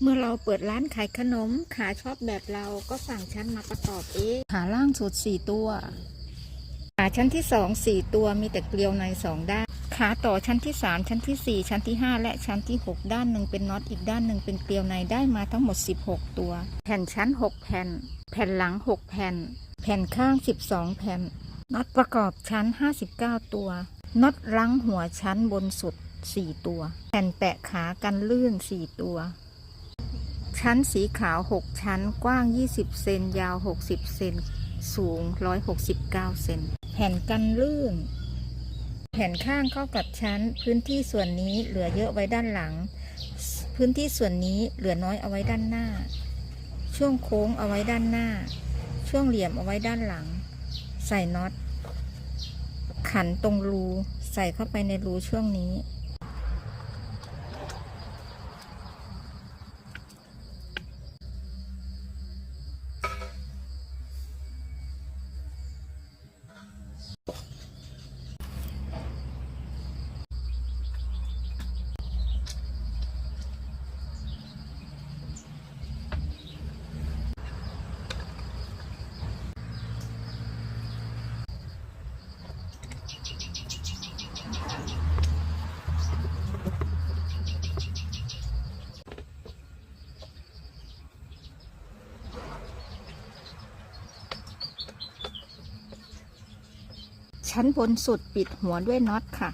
เมื่อเราเปิดร้านขายขนมขาชอบแบบเราก็สั่งชั้นมาประกอบเองขาล่างสุดสี่ตัว ขาชั้นที่สองสี่ตัวมีแต่เกลียวในสองด้าน ขาต่อชั้นที่สามชั้นที่สี่ชั้นที่ห้าและชั้นที่หกด้านหนึ่งเป็นน็อตอีกด้านหนึ่งเป็นเกลียวในได้มาทั้งหมดสิบหกตัว แผ่นชั้นหกแผ่น แผ่นหลังหกแผ่น แผ่นข้างสิบสองแผ่นน็อตประกอบชั้นห้าสิบเก้าตัวน็อตรั้งหัวชั้นบนสุดสี่ตัว แผ่นแปะขากันลื่นสี่ตัว ชั้นสีขาว 6 ชั้นกว้าง 20 เซนยาว 60 เซนสูง 169 เซนแผ่นกันลื่น แผ่นข้างเข้ากับชั้น พื้นที่ส่วนนี้เหลือเยอะไว้ด้านหลัง พื้นที่ส่วนนี้เหลือน้อยเอาไว้ด้านหน้า ช่วงโค้งเอาไว้ด้านหน้า ช่วงเหลี่ยมเอาไว้ด้านหลัง ใส่น็อต ขันตรงรู ใส่เข้าไปในรูช่วงนี้ ชั้นบนสุดปิดหัวด้วยน็อตค่ะ